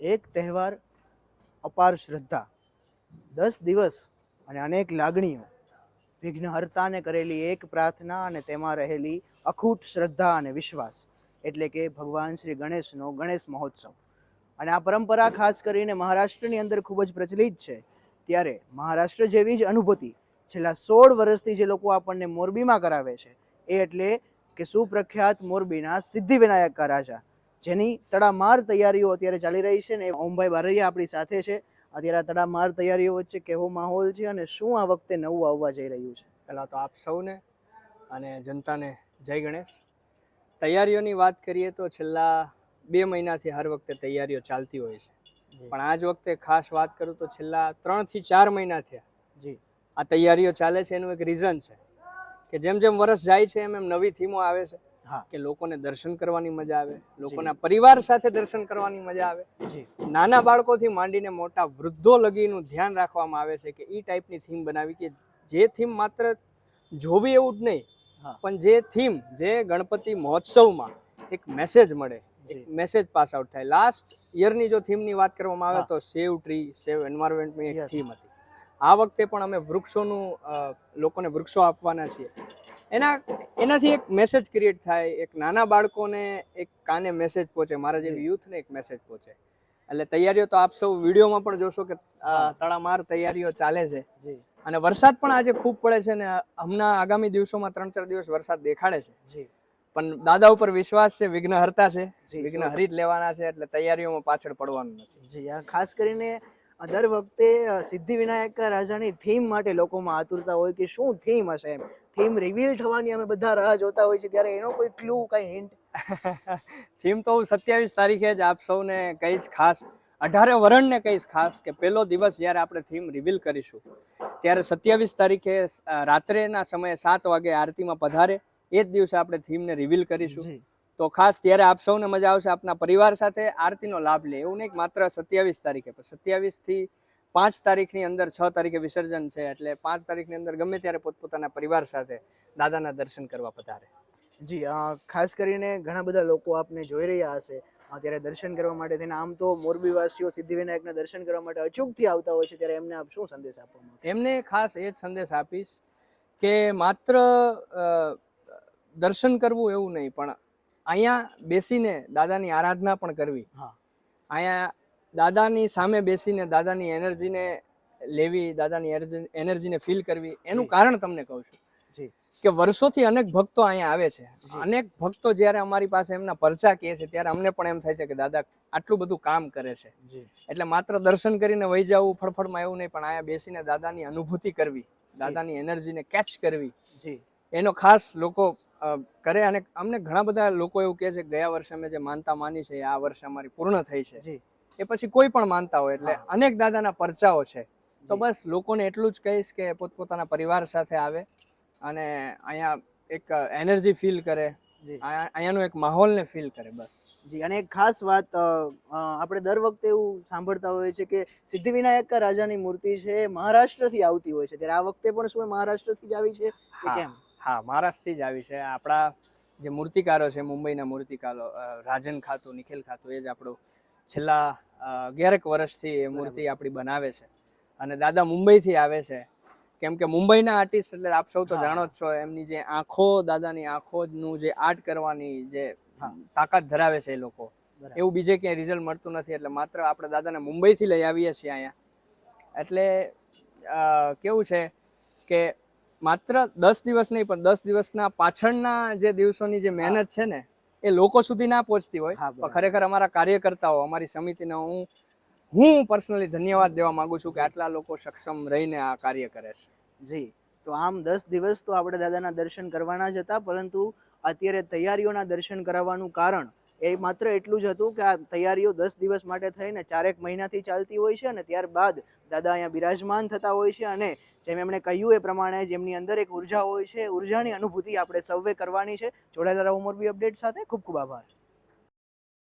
એક તહેવાર અપાર શ્રદ્ધા. દસ દિવસ અને અનેક લાગણીઓ. વિઘ્નહર્તાને કરેલી એક પ્રાર્થના અને તેમાં રહેલી અખૂટ શ્રદ્ધા અને વિશ્વાસ એટલે કે ભગવાન શ્રી ગણેશનો ગણેશ મહોત્સવ. અને આ પરંપરા ખાસ કરીને મહારાષ્ટ્રની અંદર ખૂબ જ પ્રચલિત છે. ત્યારે મહારાષ્ટ્ર જેવી જ અનુભૂતિ છેલ્લા સોળ વર્ષથી જે લોકો આપણને મોરબીમાં કરાવે છે, એ એટલે કે સુપ્રખ્યાત મોરબીના સિદ્ધિવિનાયક રાજા. જેની તડામાર તૈયારીઓ અત્યારે ચાલી રહી છે ને ઓમભાઈ બારૈયા આપણી સાથે છે. અત્યારે આ તડામાર તૈયારીઓ વચ્ચે કેવો માહોલ છે અને શું આ વખતે નવું આવવા જઈ રહ્યું છે? પહેલાં તો આપ સૌને અને જનતાને જય ગણેશ. તૈયારીઓની વાત કરીએ તો છેલ્લા બે મહિનાથી હર વખતે તૈયારીઓ ચાલતી હોય છે. પણ આજ વખતે ખાસ વાત કરું તો છેલ્લા ત્રણથી ચાર મહિના થયા જી. આ તૈયારીઓ ચાલે છે એનું એક રીઝન છે કે જેમ જેમ વર્ષ જાય છે એમ એમ નવી થીમો આવે છે. કે લોકોને દર્શન કરવાની મજા આવે લોકોના પરિવાર સાથે દર્શન કરવાની મજા આવે. નાના બાળકોથી માંડીને મોટા વૃદ્ધો લગીનું ધ્યાન રાખવામાં આવે છે કે એ ટાઈપની થીમ બનાવી કે જે થીમ માત્ર જોવી એવું જ નહીં પણ જે થીમ જે ગણપતિ મહોત્સવમાં એક મેસેજ મળે મેસેજ પાસ આઉટ થાય. લાસ્ટ યરની જો થીમની વાત કરવામાં આવે તો સેવ ટ્રી સેવ એન્વાયરમેન્ટની એક થીમ હતી. આ વખતે પણ અમે વૃક્ષોનું લોકોને વૃક્ષો આપવાના છીએ. એના એનાથી એક મેસેજ ક્રિએટ થાય એક નાના બાળકોને એક કાને મેસેજ પહોંચે મારા જેવી યુથને એક મેસેજ પહોંચે. એટલે તૈયારીઓ તો આપ સૌ વિડીયોમાં પણ જોશો કે તડામાર તૈયારીઓ ચાલે છે. અને વરસાદ પણ આજે ખૂબ પડે છે ને હમણાં આગામી દિવસોમાં ત્રણ ચાર દિવસ વરસાદ દેખાડે છે. જી. પણ દાદા ઉપર વિશ્વાસ છે વિઘ્ન હરતા છે. વિઘ્ન હરી જ લેવાના છે એટલે તૈયારીઓમાં પાછળ પડવાનું નથી. જી ખાસ કરીને દર વખતે સિદ્ધિવિનાયક રાજાની થીમ માટે લોકોમાં આતુરતા હોય કે શું થીમ હશે એમ. થીમ રિવીલ થવાની અમે બધા રાહ જોતા હોય છે ત્યારે એનો કોઈ ક્લુ કઈ હિન્ટ થીમ તો હું સત્યાવીસ તારીખે જ આપ સૌને કહીશ ખાસ અઢારે વરણને કહીશ ખાસ કે પહેલો દિવસ જ્યારે આપણે થીમ રિવીલ કરીશું ત્યારે સત્યાવીસ તારીખે રાત્રેના સમયે સાત વાગે આરતીમાં પધારે એ જ દિવસે આપણે થીમને રિવીલ કરીશું. તો ખાસ ત્યારે આપ સૌને મજા આવશે આપના પરિવાર સાથે આરતીનો લાભ લે એવું નહીં માત્ર સત્યાવીસ તારીખે પણ સત્યાવીસથી થી પાંચ તારીખની અંદર છ તારીખે વિસર્જન છે એટલે પાંચ તારીખની અંદર ગમે ત્યારે પોતપોતાના પરિવાર સાથે દાદાના દર્શન કરવા પધારે. જી ખાસ કરીને ઘણા બધા લોકો આપને જોઈ રહ્યા હશે. અત્યારે દર્શન કરવા માટે થઈને આમ તો મોરબીવાસીઓ સિદ્ધિવિનાયકના દર્શન કરવા માટે અચૂકથી આવતા હોય છે ત્યારે એમને આપ શું સંદેશ આપવા એમને ખાસ એ જ સંદેશ આપીશ કે માત્ર દર્શન કરવું એવું નહીં પણ અહીંયા બેસીને દાદાની આરાધના પણ કરવી. હા. અહીંયા દાદાની સામે બેસીને દાદાની એનર્જીને લેવી દાદાની એનર્જીને ફીલ કરવી એનું કારણ તમને કહું છું. કે વર્ષોથી અનેક ભક્તો અહીંયા આવે છે. અનેક ભક્તો જ્યારે અમારી પાસે એમના પરચા કહે છે ત્યારે અમને પણ એમ થાય છે કે દાદા આટલું બધું કામ કરે છે. એટલે માત્ર દર્શન કરીને વહી જવું ફળફળમાં એવું નહીં પણ અહીંયા બેસીને દાદાની અનુભૂતિ કરવી દાદાની એનર્જીને કેચ કરવી. એનો ખાસ લોકો કરે અને અમને ઘણા બધા લોકો એવું કહે છે કે ગયા વર્ષે અમે જે માનતા માની છે આ વર્ષે અમારી પૂર્ણ થઈ છે. જી. એ પછી કોઈ પણ માનતા હોય એટલે અનેક દાદાના પરચાઓ છે. તો બસ લોકોને એટલું જ કહીશ કે પોતપોતાના પરિવાર સાથે આવે અને અહીંયા એક એનર્જી ફીલ કરે. અહીંયાનું અહીંયા- અહીંયાનો એક માહોલને ફીલ કરે બસ. જી અને એક ખાસ વાત આપણે દર વખતે એવું સાંભળતા હોઈએ છીએ કે સિદ્ધિવિનાયક રાજાની મૂર્તિ છે મહારાષ્ટ્રથી આવતી હોય છે. ત્યારે આ વખતે પણ શું મહારાષ્ટ્રથી જ આવી છે. કેમ? હા મહારાષ્ટ્રથી જ આવી છે. આપણા જે મૂર્તિકારો છે મુંબઈના મૂર્તિકારો રાજન ખાતું નિખિલ ખાતું એ જ આપણું છેલ્લા અગિયારેક વર્ષથી એ મૂર્તિ આપણી બનાવે છે. અને દાદા મુંબઈથી આવે છે. કેમ કે મુંબઈના આર્ટિસ્ટ એટલે આપ સૌ તો જાણો જ છો એમની જે આંખો દાદાની આંખોનું જે આર્ટ કરવાની જે તાકાત ધરાવે છે એ લોકો. એવું બીજે ક્યાંય રિઝલ્ટ મળતું નથી એટલે માત્ર આપણે દાદાને મુંબઈથી લઈ આવીએ છીએ અહીંયા. એટલે કેવું છે કે માત્ર દસ દિવસ નહીં પણ દસ દિવસના પાછળના જે દિવસોની જે મહેનત છે ને એ લોકો સુધી ના પહોંચતી હોય. પણ ખરેખર અમારા કાર્યકર્તાઓ અમારી સમિતિને હું હું પર્સનલી ધન્યવાદ દેવા માંગુ છું કે આટલા લોકો સક્ષમ રહીને આ કાર્ય કરે છે. જી. તો આમ દસ દિવસ તો આપણે દાદાના દર્શન કરવાના જ હતા પરંતુ અત્યારે તૈયારીઓના દર્શન કરાવવાનું કારણ એ માત્ર એટલું જ હતું કે આ તૈયારીઓ દસ દિવસ માટે થઈને ચારેક મહિનાથી ચાલતી હોય છે અને ત્યારબાદ દાદા અહીંયા બિરાજમાન થતા હોય છે અને જેમ એમણે કહ્યું એ પ્રમાણે જેમની અંદર એક ઊર્જા હોય છે. ઉર્જાની અનુભૂતિ આપણે સૌએ કરવાની છે. જોડાયેલા રહો મોરબી અપડેટ સાથે. ખૂબ ખૂબ આભાર.